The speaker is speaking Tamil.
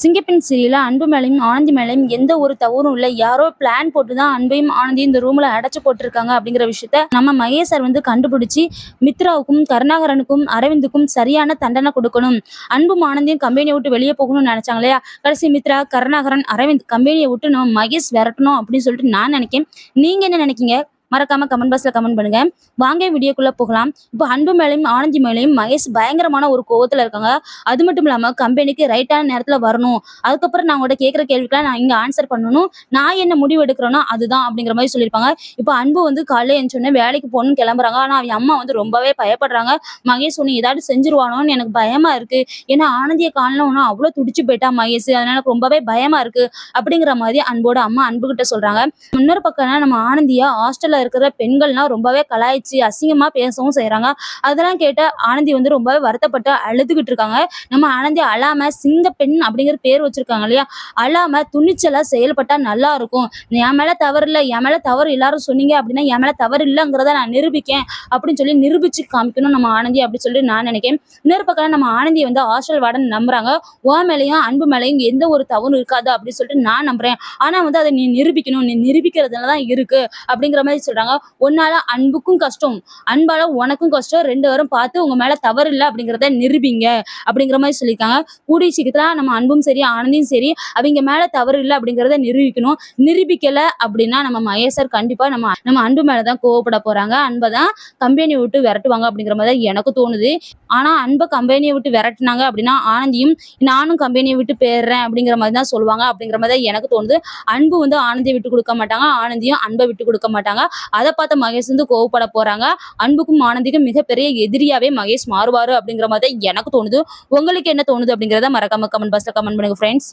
சிங்கப்பெண் சிறியில் அன்பு மேலையும் ஆனந்தி மேலையும் எந்த ஒரு தவறும் இல்லை. யாரோ பிளான் போட்டு தான் அன்பையும் ஆனந்தியும் இந்த ரூமில் அடைச்சு போட்டிருக்காங்க அப்படிங்கிற விஷயத்த நம்ம மகேஷ் சார் வந்து கண்டுபிடிச்சி மித்ராவுக்கும் கருணாகரனுக்கும் அரவிந்துக்கும் சரியான தண்டனை கொடுக்கணும். அன்பும் ஆனந்தியும் கம்பெனியை விட்டு வெளியே போகணும்னு நினைச்சாங்க இல்லையா கடைசி மித்ரா கருணாகரன் அரவிந்த் கம்பெனியை விட்டு நம்ம மகேஷ் விரட்டணும் அப்படின்னு சொல்லிட்டு நான் நினைக்கிறேன் நீங்க என்ன நினைக்கீங்க? மறக்காம கமெண்ட் பாக்ஸ்ல கமெண்ட் பண்ணுங்க. வாங்க வீடியோக்குள்ள போகலாம். இப்போ அன்பு மேலையும் ஆனந்தி மேலையும் மகேஷ் பயங்கரமான ஒரு கோவத்துல இருக்காங்க. அது மட்டும் இல்லாம கம்பெனிக்கு ரைட்டான நேரத்துல வரணும். அதுக்கப்புறம் நான் உங்கள்கிட்ட கேட்குற கேள்விக்கெல்லாம் நான் இங்க ஆன்சர் பண்ணணும். நான் என்ன முடிவு எடுக்கிறேனோ அதுதான் அப்படிங்கிற மாதிரி சொல்லியிருப்பாங்க. இப்போ அன்பு வந்து காலையில எழுந்தோடனே வேலைக்கு போகணும்னு கிளம்புறாங்க. ஆனா அவங்க அம்மா வந்து ரொம்பவே பயப்படுறாங்க. மகேஷ் ஒன்று ஏதாவது செஞ்சிருவானோன்னு எனக்கு பயமா இருக்கு. ஏன்னா ஆனந்தியை காணல ஒன்னும் அவ்வளோ துடிச்சு போயிட்டா மகேஷ். அதனால எனக்கு ரொம்பவே பயமா இருக்கு. அப்படிங்கிற மாதிரி அன்போட அம்மா அன்பு கிட்ட சொல்றாங்க. இன்னொரு பக்கம் நம்ம ஆனந்தியா ஹாஸ்டல்ல இருக்கிற பெண்கள்லாம் ரொம்பவே கலாய்ச்சி அசிங்கமா பேசவும் செய்கிறாங்க அதெல்லாம் கேட்டு ஆனந்தி வந்து ரொம்பவே வருத்தப்பட்டு அழுதுகிட்டு இருக்காங்க. நம்ம ஆனந்தி அழாம சிங்க பெண் அப்படிங்கிற பேர் வச்சிருக்காங்க இல்லையா? அழாம துணிச்சலா செயல்பட்டா நல்லா இருக்கும். என் மேல தவறு இல்லை என் மேல தவறு எல்லாரும் சொன்னீங்க அப்படின்னா என் மேல தவறு இல்லைங்கிறத நான் நிரூபிக்கேன் அப்படின்னு சொல்லி நிரூபிச்சு காமிக்கணும் நம்ம ஆனந்தி அப்படின்னு சொல்லி நான் நினைக்கிறேன். இன்னொரு பக்கம் நம்ம ஆனந்தி வந்து ஹாஸ்டல் வார்டன் நம்புறாங்க. ஓ மேலேயும் அன்பு மேலேயும் எந்த ஒரு தவறும் இருக்காது அப்படின்னு சொல்லிட்டு நான் நம்புறேன். ஆனா வந்து அதை நீ நிரூபிக்கணும் நீ நிரூபிக்கிறதுல தான் இருக்கு அப்படிங்கிற மாதிரி சொல்றாங்க. உன்னால அன்புக்கும் கஷ்டம் அன்பால உனக்கும் கஷ்டம் ரெண்டு பேரும் பார்த்து உங்க மேல தவறு இல்லை அப்படிங்கிறத நிரூபிங்க அப்படிங்கிற மாதிரி சொல்லியிருக்காங்க. கூடிய சீக்கிரத்துல நம்ம அன்பும் சரி ஆனந்தியும் சரி அவங்க மேல தவறு இல்லை அப்படிங்கிறத நிரூபிக்கணும். நிரூபிக்கல அப்படின்னா நம்ம மகேசர் கண்டிப்பா நம்ம நம்ம அன்பு மேலதான் கோவப்பட போறாங்க. அன்பை தான் கம்பெனி விட்டு விரட்டுவாங்க அப்படிங்கிற மாதிரி தான் எனக்கு தோணுது. ஆனா அன்பை கம்பெனியை விட்டு விரட்டுனாங்க அப்படின்னா ஆனந்தியும் நானும் கம்பெனியை விட்டு போயிடுறேன் அப்படிங்கிற மாதிரி தான் சொல்லுவாங்க அப்படிங்கிற மாதிரி தான் எனக்கு தோணுது. அன்பு வந்து ஆனந்தியை விட்டு கொடுக்க மாட்டாங்க ஆனந்தியும் அன்பை விட்டு கொடுக்க மாட்டாங்க. அதை பார்த்த மகேஷ் வந்து கோவப்பட போறாங்க. அன்புக்கும் ஆனந்திக்கும் மிகப்பெரிய எதிரியாவே மகேஷ் மாறுவாரு அப்படிங்கிற மாதிரி தான் எனக்கு தோணுது. உங்களுக்கு என்ன தோணுது அப்படிங்கிறத மறக்காம கமெண்ட் பாக்ஸ்ல கமெண்ட் பண்ணுங்க ஃப்ரெண்ட்ஸ்